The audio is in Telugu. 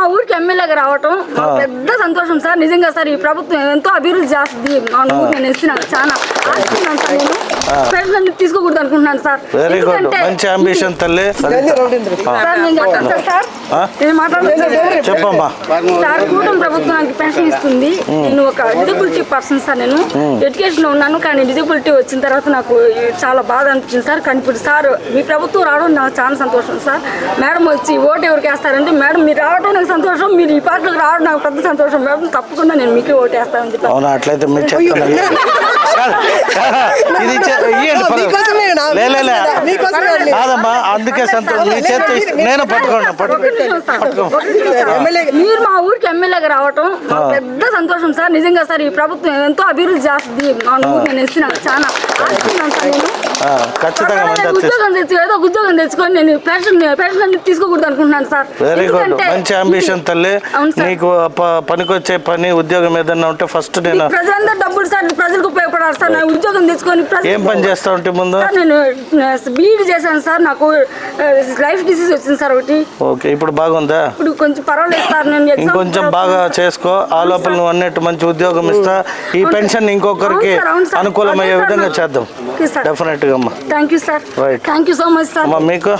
మా ఊరికి ఎమ్మెల్యేగా రావటం మాకు పెద్ద సంతోషం సార్. నిజంగా సార్ ఈ ప్రభుత్వం ఎంతో అభివృద్ధి చేస్తుంది. మా ఊరు నేను ఇస్తున్నాను చాలా ఆశిస్తున్నాను సార్ నేను. ప్రెసిడెంట్ తీసుకోకూడదు అనుకుంటున్నాను సార్. వెరీ గుడ్ ఎందుకంటే మంచి అంబిషన్ తల్లి. సార్ నేను చెప్తాను సార్. చెప్పమ్మా. సార్ కూటమి ప్రభుత్వం నాకు పెన్షన్ ఇస్తుంది. నేను ఒక డిజబిలిటీ పర్సన్ సార్ నేను. ఎడ్యుకేషన్లో ఉన్నాను కానీ డిజబిలిటీ వచ్చిన తర్వాత నాకు చాలా బాధ అనిపించింది సార్. కానీ ఇప్పుడు సార్ మీ ప్రభుత్వం రావడం నాకు చాలా సంతోషం సార్. మేడం వచ్చి ఓటు ఎవరికి వేస్తారంటే మేడం మీరు రావడం నాకు సంతోషం మీరు ఈ పార్టీకి రావడం నాకు పెద్ద సంతోషం. మేడం తప్పకుండా నేను మీకే ఓటు వేస్తానని అవునా? అట్లయితే మీరు చెప్తాను. ఇది కాదమ్మా అందుకే సంతోషం. మీ చేతి నేను పట్టుకోండి పట్టుకో. మీరు మా ఊరికి ఎమ్మెల్యేగా రావటం పెద్ద సంతోషం సార్. నిజంగా సార్ ఈ ప్రభుత్వం ఎంతో అభివృద్ధి చేస్తుంది. మా ఊరు నేను ఇస్తున్నాను. చాలా ఆశిస్తున్నాను సార్ నేను. ఖచ్చితంగా మంచి ఉద్యోగం తెచ్చు ఏదో ఒక ఉద్యోగం తెచ్చుకొని నేను పెన్షన్ పెన్షన్ తీసుకోకూడదు అనుకుంటున్నాను సార్. వెరీ గుడ్ మంచి అంబిషన్ తల్లి. నీకు పనికొచ్చే పని ఉద్యోగం ఏదన్నా ఉంటే ఫస్ట్ నేను ప్రజలందరూ డబ్బులు సార్ ప్రజలకు ఉపయోగపడాలి సార్. నేను ఉద్యోగం తెచ్చుకొని ఏం పని చేస్తా ఉంటే ముందు? నేను బీఈడి చేశాను సార్. నాకు లైఫ్ డిసీజ్ వచ్చింది సార్ ఒకటి. ఓకే ఇప్పుడు బాగుందా? ఇప్పుడు కొంచెం పర్వాలేదు సార్. నేను ఇంకొంచెం బాగా చేసుకో. ఆ లోపల నువ్వు అన్నట్టు మంచి ఉద్యోగం ఇస్తా. ఈ పెన్షన్ ఇంకొకరికి. అనుకూలమయ్యే విధంగా చేద్దాం. Definite అమ్మా thank you sir Right. Thank you so much sir అమ్మా మీకు